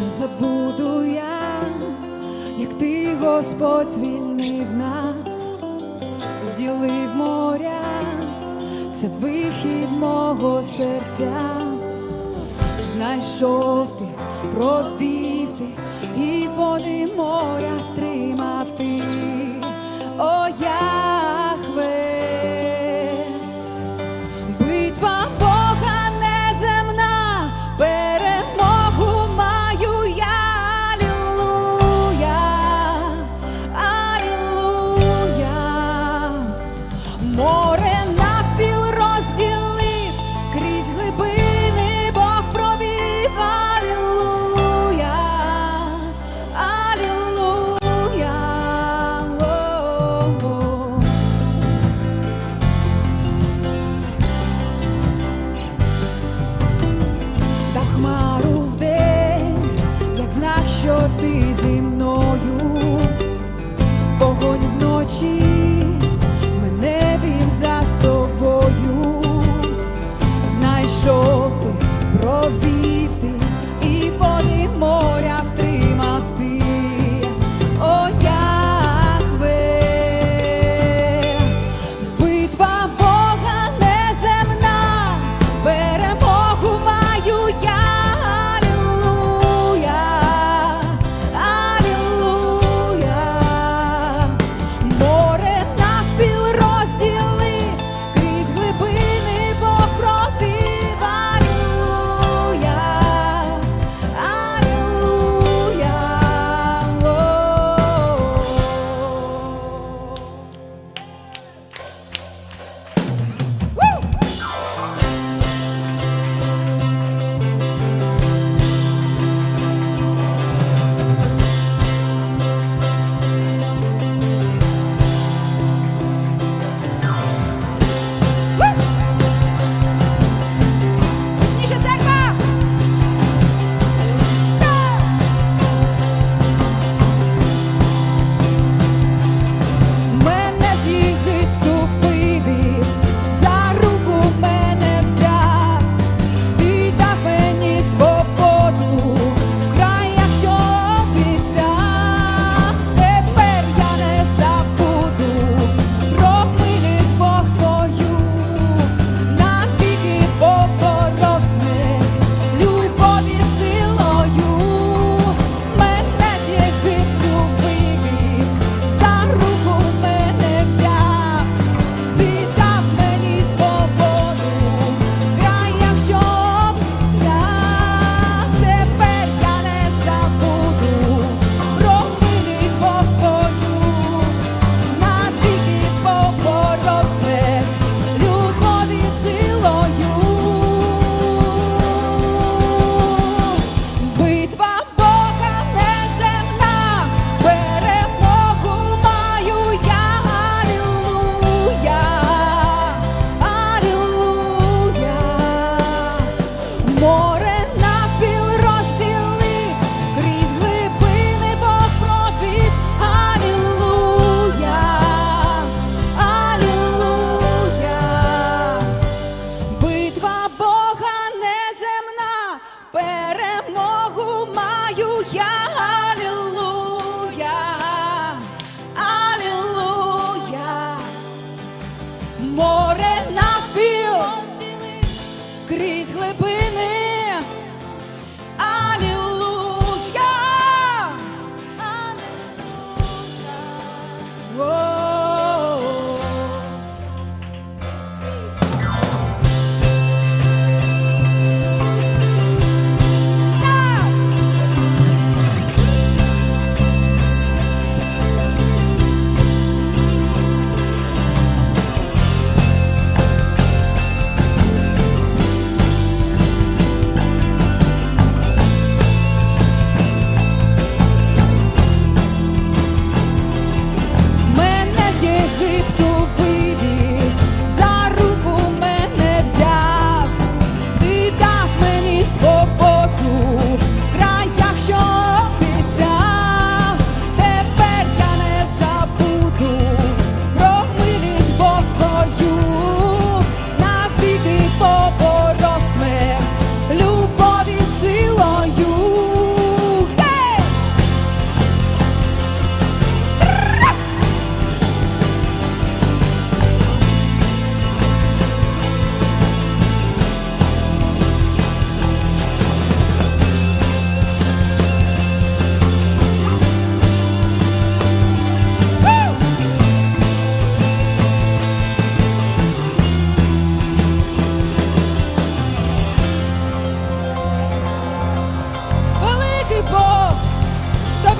не забуду я, як ти, Господь, звільнив нас, ділив моря, це вихід мого серця, знайшов ти, провів ти і води моря втримав ти. she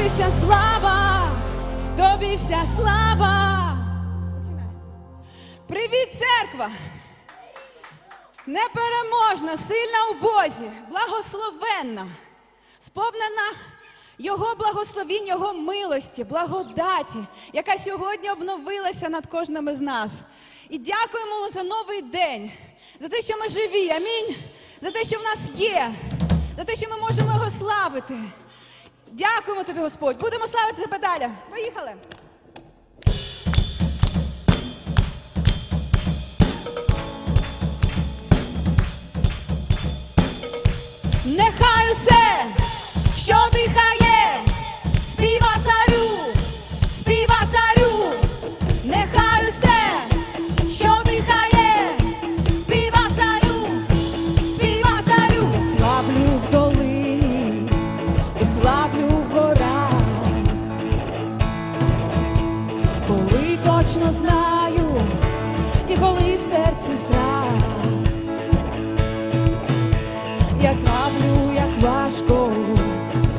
Вся слава, тобі вся слава. Привіт, церква! Непереможна, сильна у Бозі, благословенна, сповнена Його благословінь, Його милості, благодаті, яка сьогодні обновилася над кожним із нас. І дякуємо за новий день, за те, що ми живі. Амінь, за те, що в нас є, за те, що ми можемо його славити. Дякуємо тобі, Господь. Будемо славити тебе далі. Поїхали. Точно знаю, і коли в серці страх. Я травлю, як важко,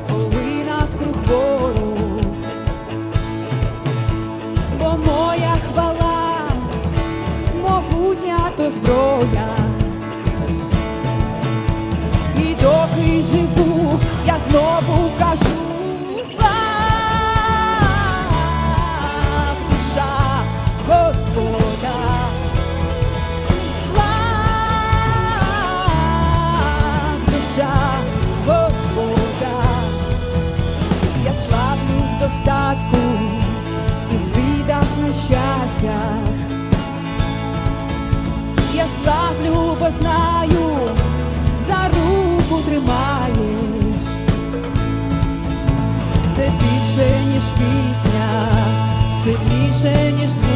коли навкруг ворог, бо моя хвала, могутня то зброя. І доки живу, я знову кажу enxergues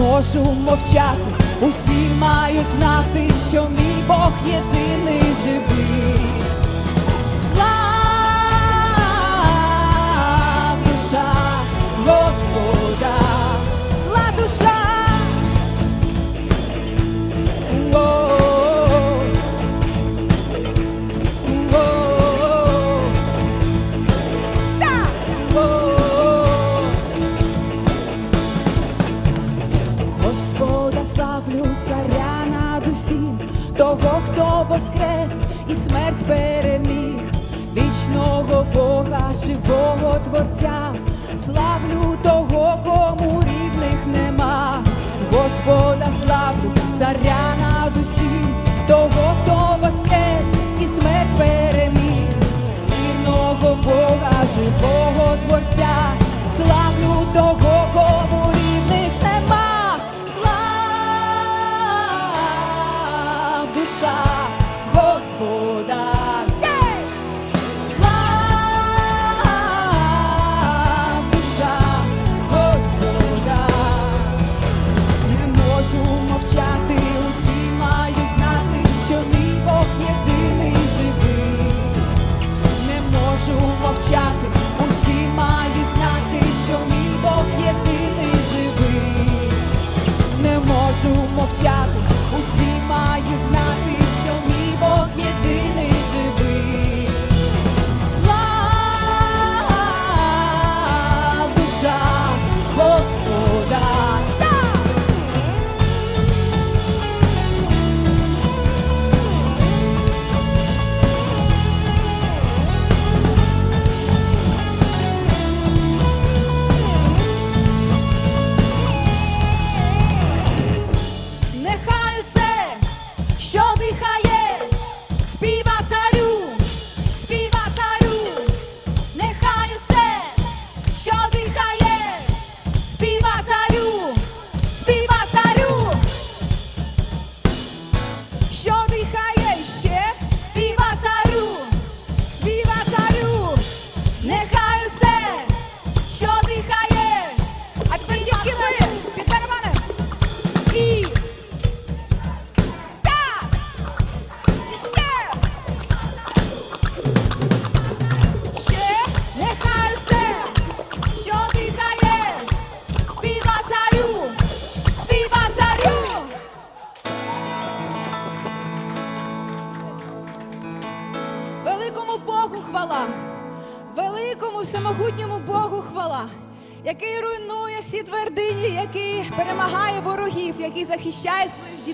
можу мовчати, усі мають знати, що мій Бог єдиний живий. Слав душа Господа, славлю царя над усім, того, хто воскрес і смерть переміг, вічного Бога, живого Творця, славлю того, кому рівних нема. Господа славлю, царя над усім, того, хто воскрес і смерть переміг, вірного Бога, живого Творця, славлю того, кому рівних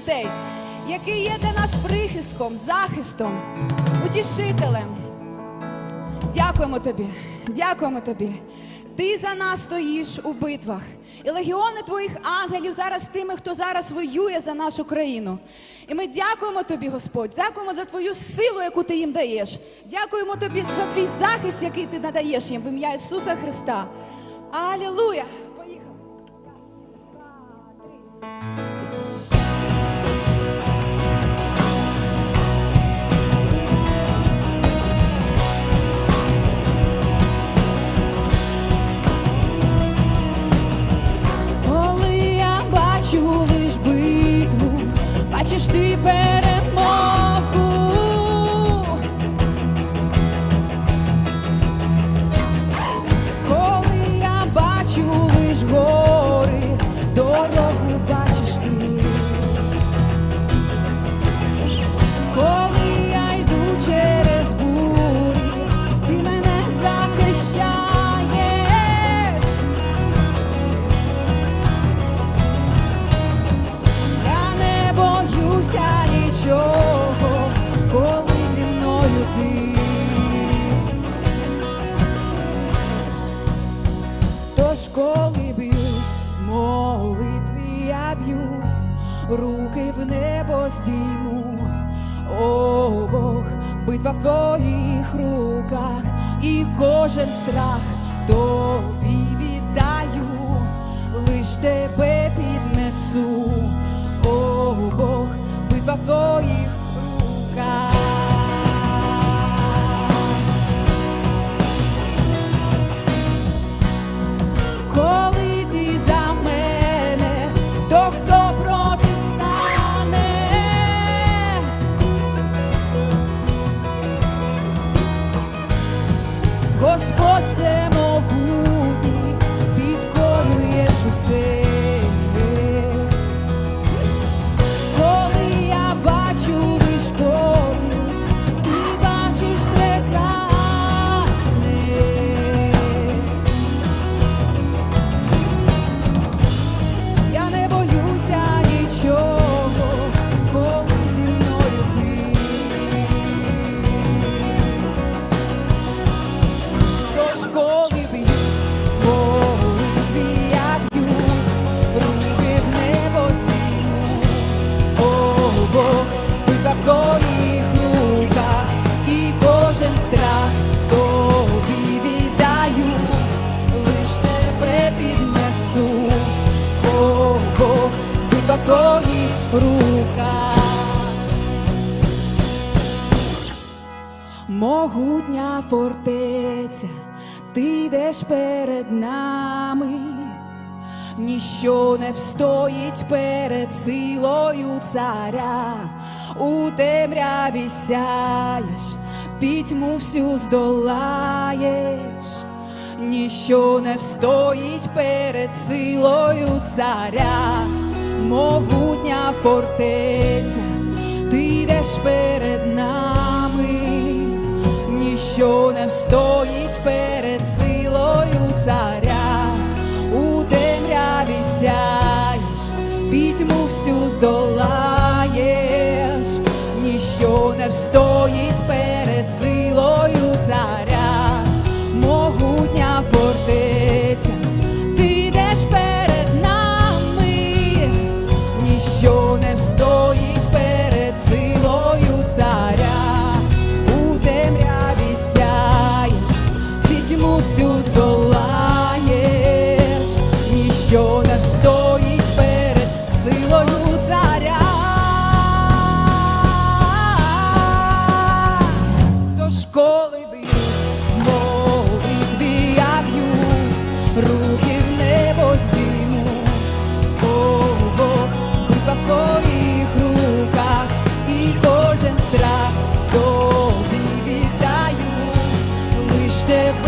дітей, який є для нас прихистком, захистом, утішителем. Дякуємо тобі, дякуємо тобі. Ти за нас стоїш у битвах. І легіони твоїх ангелів зараз тими, хто зараз воює за нашу країну. І ми дякуємо тобі, Господь, дякуємо за твою силу, яку ти їм даєш. Дякуємо тобі за твій захист, який ти надаєш їм в ім'я Ісуса Христа. Алілуя! Поїхали. Раз, два, три. Битва в твоїх руках, і кожен страх тобі віддаю, лиш тебе піднесу, о Бог, битва в твоїх руках. Могутня фортеця, ти йдеш перед нами, ніщо не встоїть перед силою царя, у темряві сяєш, пітьму всю здолаєш, ніщо не встоїть перед силою царя, могутня фортеця, ти йдеш перед нами, ніщо не встоїть перед силою царя, у темряві сяєш, пітьму всю здолаєш, ніщо не встоїть перед силою царя, step